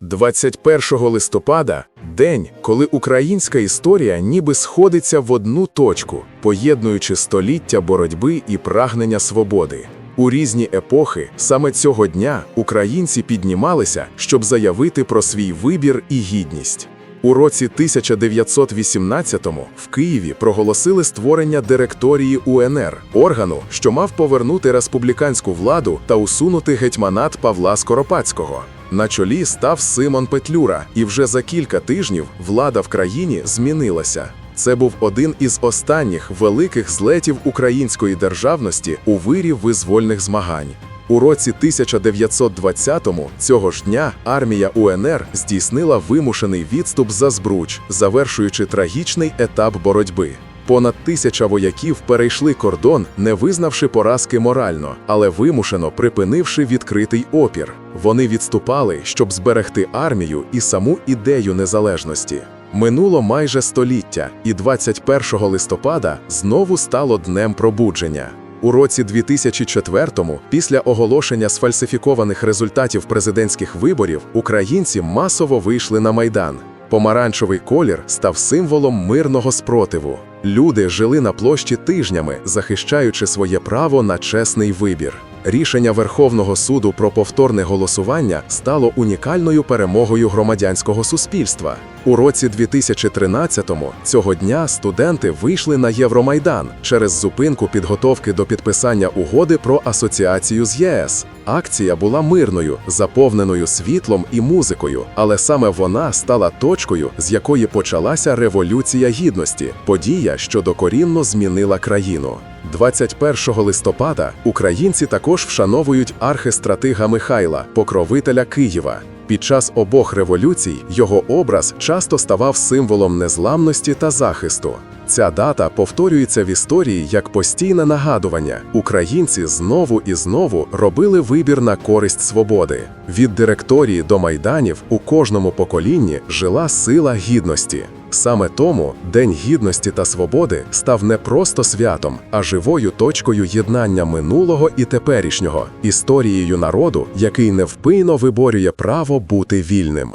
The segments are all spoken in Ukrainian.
21 листопада день, коли українська історія ніби сходиться в одну точку, поєднуючи століття боротьби і прагнення свободи. У різні епохи саме цього дня українці піднімалися, щоб заявити про свій вибір і гідність. У році 1918-му в Києві проголосили створення директорії УНР, органу, що мав повернути республіканську владу та усунути гетьманат Павла Скоропадського. На чолі став Симон Петлюра, і вже за кілька тижнів влада в країні змінилася. Це був один із останніх великих злетів української державності у вирі визвольних змагань. У році 1920-му цього ж дня армія УНР здійснила вимушений відступ за Збруч, завершуючи трагічний етап боротьби. Понад тисяча вояків перейшли кордон, не визнавши поразки морально, але вимушено припинивши відкритий опір. Вони відступали, щоб зберегти армію і саму ідею незалежності. Минуло майже століття, і 21 листопада знову стало днем пробудження. У році 2004-му, після оголошення сфальсифікованих результатів президентських виборів, українці масово вийшли на майдан. Помаранчевий колір став символом мирного спротиву. Люди жили на площі тижнями, захищаючи своє право на чесний вибір. Рішення Верховного суду про повторне голосування стало унікальною перемогою громадянського суспільства. У році 2013-му цього дня студенти вийшли на Євромайдан через зупинку підготовки до підписання угоди про асоціацію з ЄС. Акція була мирною, заповненою світлом і музикою, але саме вона стала точкою, з якої почалася революція гідності, подія, що докорінно змінила країну. 21 листопада українці також вшановують архистратига Михайла, покровителя Києва. Під час обох революцій його образ часто ставав символом незламності та захисту. Ця дата повторюється в історії як постійне нагадування. Українці знову і знову робили вибір на користь свободи. Від директорії до майданів у кожному поколінні жила сила гідності. Саме тому День гідності та свободи став не просто святом, а живою точкою єднання минулого і теперішнього, історією народу, який невпинно виборює право бути вільним.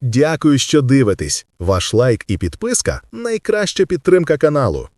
Дякую, що дивитесь. Ваш лайк і підписка найкраща підтримка каналу.